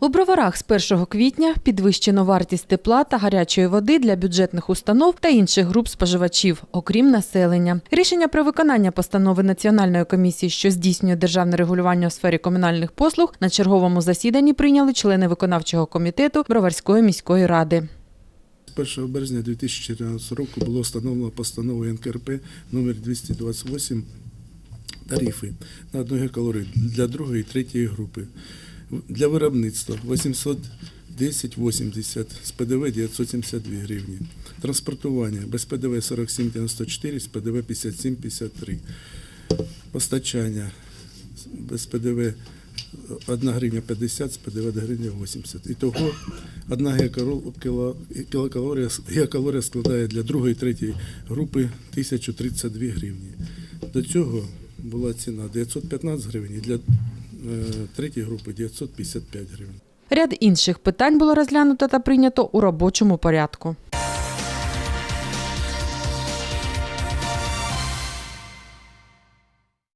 У броварах з 1 квітня підвищено вартість тепла та гарячої води для бюджетних установ та інших груп споживачів, окрім населення. Рішення про виконання постанови Національної комісії, що здійснює державне регулювання у сфері комунальних послуг, на черговому засіданні прийняли члени виконавчого комітету Броварської міської ради. З 1 березня 2014 року було встановлено постановою НКРП номер 228 тарифи на 1 гекалорій для другої і третьої групи. Для виробництва 810,80 з ПДВ 972 гривні. Транспортування без ПДВ 47,94, з ПДВ 57,53. Постачання без ПДВ 1 гривня 50, з ПДВ 1 гривня 80. Ітого 1 гігакалорія, кілокалорія, гігакалорія складає для другої і третьої групи 1032 гривні. До цього була ціна 915 гривень, для третьої групи 955 гривень. Ряд інших питань було розглянуто та прийнято у робочому порядку.